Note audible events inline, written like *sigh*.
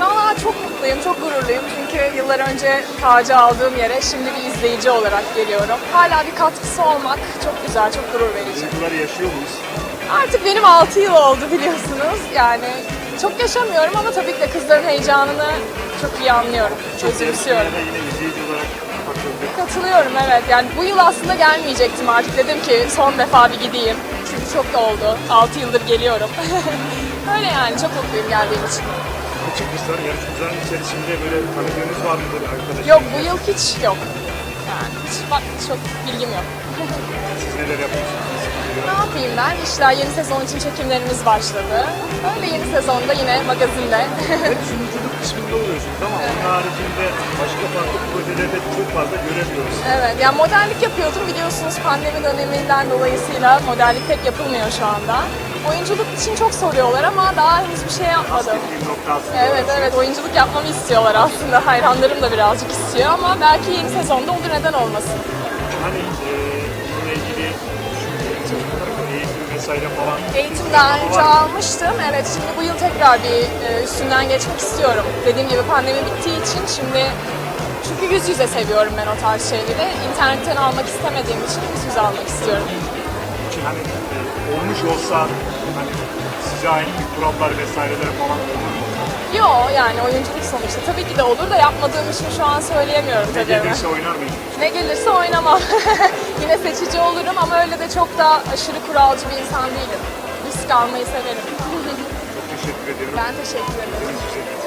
Valla çok mutluyum, çok gururluyum çünkü yıllar önce tacı aldığım yere şimdi bir izleyici olarak geliyorum. Hala bir katkısı olmak çok güzel, çok gurur verici. Duyguları yaşıyor muyuz? Artık benim 6 yıl oldu biliyorsunuz. Yani çok yaşamıyorum ama tabii ki de kızların heyecanını çok iyi anlıyorum. Çok özümsüyorum. Yine izleyici olarak Katılıyorum evet. Yani bu yıl aslında gelmeyecektim artık. Dedim ki son defa bir gideyim. Çünkü çok da oldu. 6 yıldır geliyorum. *laughs* Öyle yani çok mutluyum geldiğim için. Küçük kızlar yarışmaların içerisinde böyle tanıdığınız var mıdır arkadaşlar? Yok bu yıl hiç yok. Yani hiç bak çok bilgim yok. *laughs* Siz neler yapıyorsunuz? Ne yapayım ben? İşler yeni sezon için çekimlerimiz başladı. Öyle yeni sezonda yine magazinde. Hep sunuculuk kısmında oluyorsunuz ama onun haricinde başka farklı projelerde çok fazla göremiyoruz. evet yani modellik yapıyordum biliyorsunuz pandemi döneminden dolayısıyla modellik pek yapılmıyor şu anda. Oyunculuk için çok soruyorlar ama daha henüz bir şey yapmadım. Evet evet oyunculuk yapmamı istiyorlar aslında. Hayranlarım da birazcık istiyor ama belki yeni sezonda olur neden olmasın. Hani bununla ilgili eğitim vesaire falan. Eğitim daha önce almıştım. Evet şimdi bu yıl tekrar bir e, üstünden geçmek istiyorum. Dediğim gibi pandemi bittiği için şimdi çünkü yüz yüze seviyorum ben o tarz şeyleri. İnternetten almak istemediğim için yüz yüze almak istiyorum. İçin hani e, olmuş olsa hani size ait bir kurallar vesaireler falan olur mu? Yo yani oyunculuk sonuçta tabii ki de olur da yapmadığım için şu an söyleyemiyorum Ne tabii. gelirse oynar mıyım? Ne gelirse oynamam. *laughs* Yine seçici olurum ama öyle de çok da aşırı kuralcı bir insan değilim. Risk almayı severim. Çok teşekkür ediyorum. ben teşekkür ederim. Teşekkür ederim.